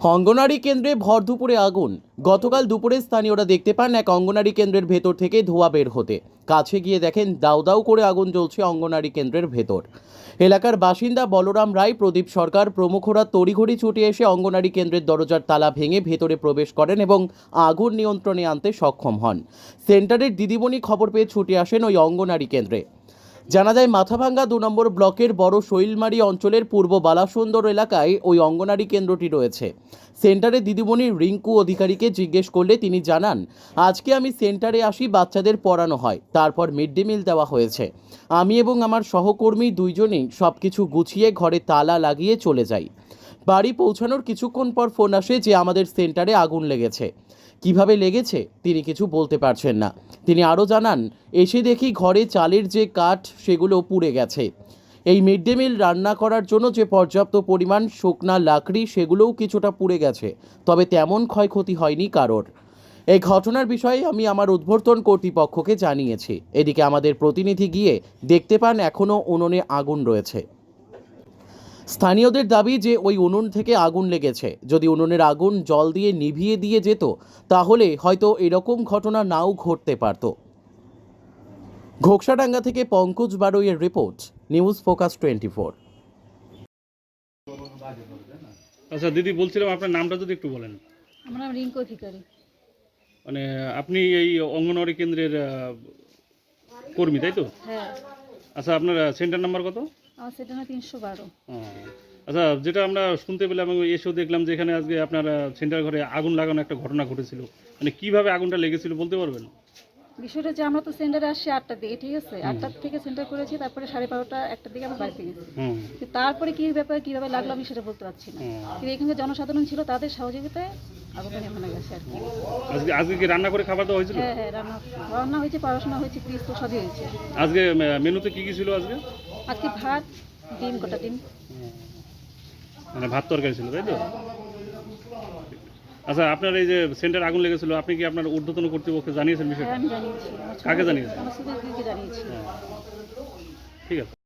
অঙ্গনারী কেন্দ্রে ভর দুপুরে আগুন। গতকাল দুপুরে স্থানীয়রা দেখতে পান এক অঙ্গনারী কেন্দ্রের ভেতর থেকে ধোঁয়া বের হতে। কাছে গিয়ে দেখেন দাউ দাউ করে আগুন জ্বলছে অঙ্গনারী কেন্দ্রের ভেতর। এলাকার বাসিন্দা বলরাম রায়, প্রদীপ সরকার, প্রমুখরা তড়িঘড়ি ছুটে এসে অঙ্গনারী কেন্দ্রের দরজার তালা ভেঙে ভেতরে প্রবেশ করেন এবং আগুন নিয়ন্ত্রণে আনতে সক্ষম হন। সেন্টারের দিদিমণি খবর পেয়ে ছুটে আসেন ওই অঙ্গনারী কেন্দ্রে। জানা যায়, মাথাভাঙ্গা দু নম্বর ব্লকের বড় শৈলমারি অঞ্চলের পূর্ব বালাসুন্দর এলাকায় ওই অঙ্গনারী কেন্দ্রটি রয়েছে। সেন্টারে দিদিমণি রিঙ্কু অধিকারীকে জিজ্ঞেস করলে তিনি জানান, আজকে আমি সেন্টারে আসি, বাচ্চাদের পড়ানো হয়। তারপর মিড ডে মিল দেওয়া হয়েছে। আমি এবং আমার সহকর্মী দুইজনেই সব কিছু গুছিয়ে ঘরে তালা লাগিয়ে চলে যাই। বাড়ি পৌঁছানোর কিছুক্ষণ পর ফোন আসে যে আমাদের সেন্টারে আগুন লেগেছে। কীভাবে লেগেছে তিনি কিছু বলতে পারছেন না। তিনি আরও জানান, এসে দেখি ঘরে চালের যে কাঠ সেগুলো পুড়ে গেছে। এই মিড ডে মিল রান্না করার জন্য যে পর্যাপ্ত পরিমাণ শুকনা লাকড়ি সেগুলোও কিছুটা পুড়ে গেছে, তবে তেমন ক্ষয়ক্ষতি হয়নি কারোর। এই ঘটনার বিষয়ে আমি আমার উদ্বর্তন কর্তৃপক্ষকে জানিয়েছি। এদিকে আমাদের প্রতিনিধি গিয়ে দেখতে পান এখনও উনুনে আগুন রয়েছে। স্থানীয়দের দাবি যে ওই উনুন থেকে আগুন লেগেছে। যদি উনুনের আগুন জল দিয়ে নিভিয়ে দিয়ে যেত তাহলে হয়তো এরকম ঘটনা নাও ঘটতে পারত। ঘোকসাডাঙ্গা থেকে Pankaj বারৈয়ের report news focus twenty four আচ্ছা দিদি বলছিলাম আপনার নামটা যদি একটু বলেন। আমার নাম রিঙ্কু অধিকারী। মানে আপনি এই অঙ্গনওয়াড়ি কেন্দ্রের আহ, কর্মী তাই তো? হ্যাঁ। আচ্ছা আপনার সেন্টার নাম্বার কত? আমার সেটা না তিনশো বারো। আচ্ছা যেটা আমরা শুনতে পেলাম এবং এসেও দেখলাম যে এখানে আজকে আপনার সেন্টার ঘরে আগুন লাগানো একটা ঘটনা ঘটেছিল। মানে কীভাবে আগুনটা লেগেছিল বলতে পারবেন? বিষয়টা যে আমরা তো সেন্টারে আসছি আটটার দিকে ঠিক আছে? আটটার থেকে সেন্টার করেছি তারপরে সাড়ে বারোটা একটার দিকে আমরা বাড়িতে গেছি। তারপরে কী ব্যাপার কীভাবে লাগল আমি সেটা বলতে পারছি না। কিন্তু এখানে জনসাধারণ ছিল তাদের সহযোগিতায় গেছে আর আজকে আজকে কি রান্না করে খাবার দেওয়া হয়েছিল? হ্যাঁ হ্যাঁ রান্না রান্না হয়েছে পড়াশোনা হয়েছে বিস্কুট সবই হয়েছে। আজকে মেনুতে কি কি ছিল আজকে? আজকে ভাত ডিম কটা ডিম। মানে ভাত তরকারি ছিল তাই তো? আচ্ছা আপনার এই যে সেন্টার আগুন লেগেছিল আপনি কি আপনার ঊর্ধ্বতন কর্তৃপক্ষকে জানিয়েছেন বিষয়টা? হ্যাঁ আমি জানিয়েছি। কাকে জানিয়েছেন? জানিয়েছি। ঠিক আছে।